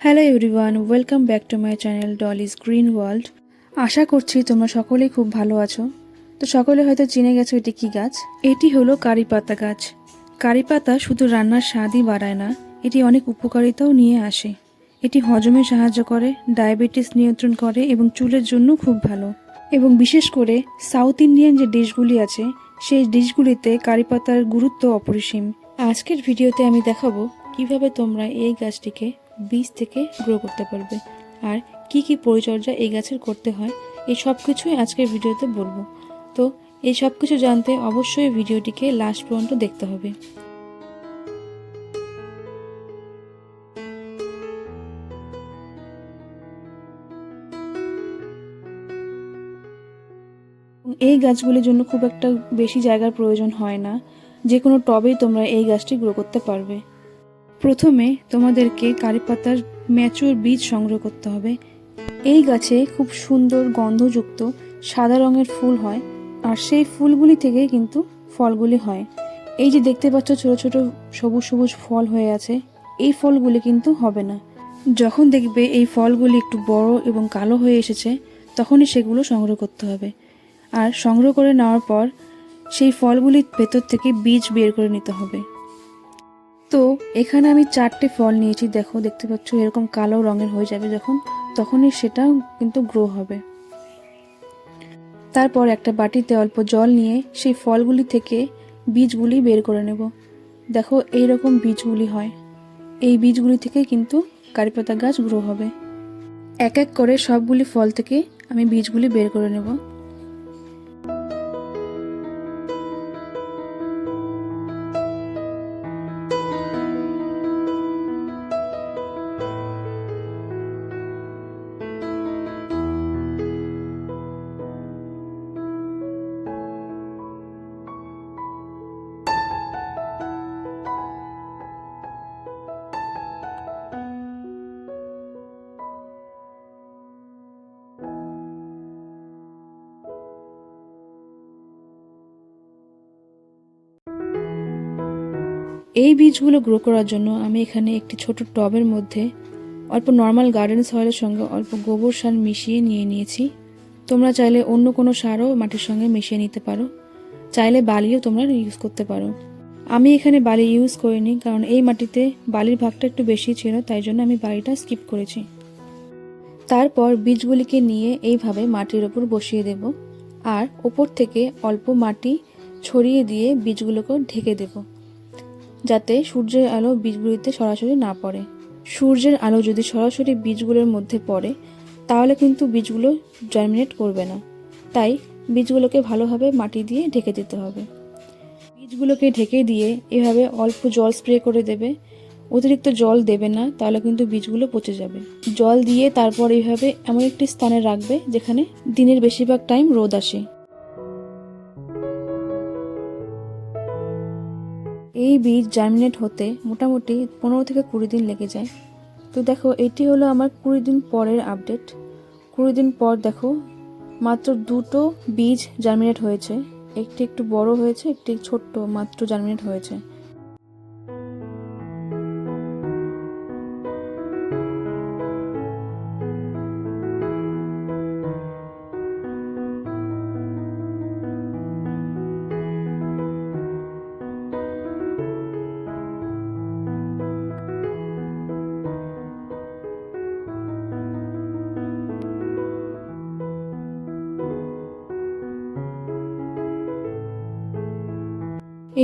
Hello everyone welcome back to my channel Dolly's Green World আশা করছি তোমরা সকলেই খুব ভালো আছো। তো সকলে হয়তো চিনে গেছো এটি কি গাছ? এটি হলো কারি পাতা গাছ। কারি পাতা শুধু রান্নার স্বাদই বাড়ায় না, এটি অনেক উপকারিতাও নিয়ে আসে। এটি হজমে সাহায্য করে, ডায়াবেটিস নিয়ন্ত্রণ করে এবং চুলের জন্য খুব ভালো। এবং বিশেষ করে সাউথ ইন্ডিয়ান যে ডিশগুলি আছে, সেই ডিশগুলিতে কারি পাতার গুরুত্ব অপরিসীম। আজকের ভিডিওতে আমি দেখাবো কীভাবে তোমরা এই গাছটিকে বীজ থেকে গ্রো করতে পারবে। আর কি কি পরিচর্যা এই গাছের করতে হয়, এই সব কিছুই আজকের ভিডিওতে বলব। তো এই সব কিছু জানতে অবশ্যই ভিডিওটিকে লাস্ট পর্যন্ত দেখতে হবে। এই গাছগুলির জন্য খুব একটা বেশি জায়গার প্রয়োজন হয় না। যে কোনো টবেই তোমরা এই গাছটি গ্রো করতে পারবে। প্রথমে তোমাদেরকে কারি পাতার ম্যাচুর বীজ সংগ্রহ করতে হবে। এই গাছে খুব সুন্দর গন্ধযুক্ত সাদা রঙের ফুল হয় আর সেই ফুলগুলি থেকেই কিন্তু ফলগুলি হয়। এই যে দেখতে পাচ্ছ ছোট ছোট সবুজ সবুজ ফল হয়ে আছে, এই ফলগুলি কিন্তু হবে না। যখন দেখবে এই ফলগুলি একটু বড় এবং কালো হয়ে এসেছে, তখনই সেগুলো সংগ্রহ করতে হবে। আর সংগ্রহ করে নেওয়ার পর সেই ফলগুলির ভেতর থেকে বীজ বের করে নিতে হবে। তো এখানে আমি চারটে ফল নিয়েছি, দেখো, দেখতে পাচ্ছ, এরকম কালো রঙের হয়ে যাবে যখন, তখনই সেটা কিন্তু গ্রো হবে। তারপর একটা বাটিতে অল্প জল নিয়ে সেই ফলগুলি থেকে বীজগুলি বের করে নেব। দেখো এই রকম বীজগুলি হয়। এই বীজগুলি থেকে কিন্তু কারিপাতা গাছ গ্রো হবে। এক এক করে সবগুলি ফল থেকে আমি বীজগুলি বের করে নেব। এই বীজগুলো গ্রো করার জন্য আমি এখানে একটি ছোট টবের মধ্যে অল্প নর্মাল গার্ডেন সয়েলের সঙ্গে অল্প গোবর সার মিশিয়ে নিয়ে নিয়েছি। তোমরা চাইলে অন্য কোনো সারও মাটির সঙ্গে মিশিয়ে নিতে পারো। চাইলে বালিও তোমরা ইউজ করতে পারো। আমি এখানে বালি ইউজ করিনি কারণ এই মাটিতে বালির ভাগটা একটু বেশি ছিল, তাই জন্য আমি বালিটা স্কিপ করেছি। তারপর বীজগুলিকে নিয়ে এইভাবে মাটির ওপর বসিয়ে দেব আর ওপর থেকে অল্প মাটি ছড়িয়ে দিয়ে বীজগুলোকে ঢেকে দেবো। যাতে সূর্যের আলো বীজগুলিতে সরাসরি না পড়ে। সূর্যের আলো যদি সরাসরি বীজগুলোর মধ্যে পড়ে, তাহলে কিন্তু বীজগুলো জার্মিনেট করবে না। তাই বীজগুলোকে ভালোভাবে মাটি দিয়ে ঢেকে দিতে হবে। বীজগুলোকে ঢেকে দিয়ে এভাবে অল্প জল স্প্রে করে দেবে। অতিরিক্ত জল দেবে না, তাহলে কিন্তু বীজগুলো পচে যাবে। জল দিয়ে তারপর এইভাবে এমন একটি স্থানে রাখবে যেখানে দিনের বেশিরভাগ টাইম রোদ আসে। এই বীজ জার্মিনেট হতে মোটামুটি পনেরো থেকে কুড়ি দিন লেগে যায়। তো দেখো, এটি হলো আমার কুড়ি দিন পরের আপডেট কুড়ি দিন পর দেখো, মাত্র দুটো বীজ জার্মিনেট হয়েছে। একটি একটু বড় হয়েছে, একটি ছোট্ট মাত্র জার্মিনেট হয়েছে।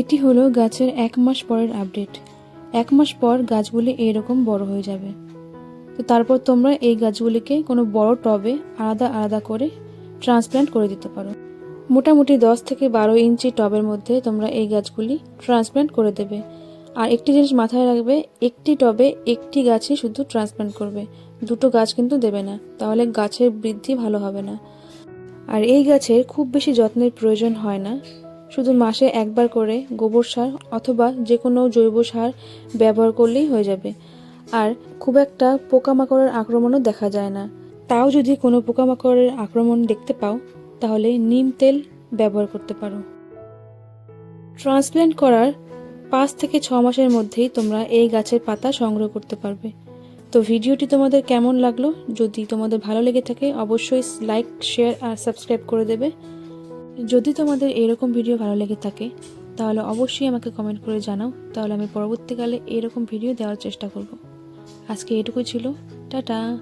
এটি হলো গাছের এক মাস পরের আপডেট। এক মাস পর গাছগুলি এরকম বড় হয়ে যাবে। তো তারপর তোমরা এই গাছগুলিকে কোনো বড় টবে আলাদা আলাদা করে ট্রান্সপ্ল্যান্ট করে দিতে পারো। মোটামুটি দশ থেকে বারো ইঞ্চি টবের মধ্যে তোমরা এই গাছগুলি ট্রান্সপ্ল্যান্ট করে দেবে। আর একটি জিনিস মাথায় রাখবে, একটি টবে একটি গাছই শুধু ট্রান্সপ্ল্যান্ট করবে। দুটো গাছ কিন্তু দেবে না, তাহলে গাছের বৃদ্ধি ভালো হবে না। আর এই গাছের খুব বেশি যত্নের প্রয়োজন হয় না। শুধু মাসে একবার করে গোবর সার অথবা যে কোনো জৈব সার ব্যবহার করলেই হয়ে যাবে। আর খুব একটা পোকামাকড়ের আক্রমণও দেখা যায় না। তাও যদি কোনো পোকামাকড়ের আক্রমণ দেখতে পাও, তাহলে নিম তেল ব্যবহার করতে পারো। ট্রান্সপ্ল্যান্ট করার পাঁচ থেকে ছ মাসের মধ্যেই তোমরা এই গাছের পাতা সংগ্রহ করতে পারবে। তো ভিডিওটি তোমাদের কেমন লাগল? যদি তোমাদের ভালো লেগে থাকে, অবশ্যই লাইক শেয়ার আর সাবস্ক্রাইব করে দেবে। যদি তোমাদের এরকম ভিডিও ভালো লেগে থাকে, তাহলে অবশ্যই আমাকে কমেন্ট করে জানাও। তাহলে আমি পরবর্তীকালে এরকম ভিডিও দেওয়ার চেষ্টা করব। আজকে এটুকুই ছিল। টাটা।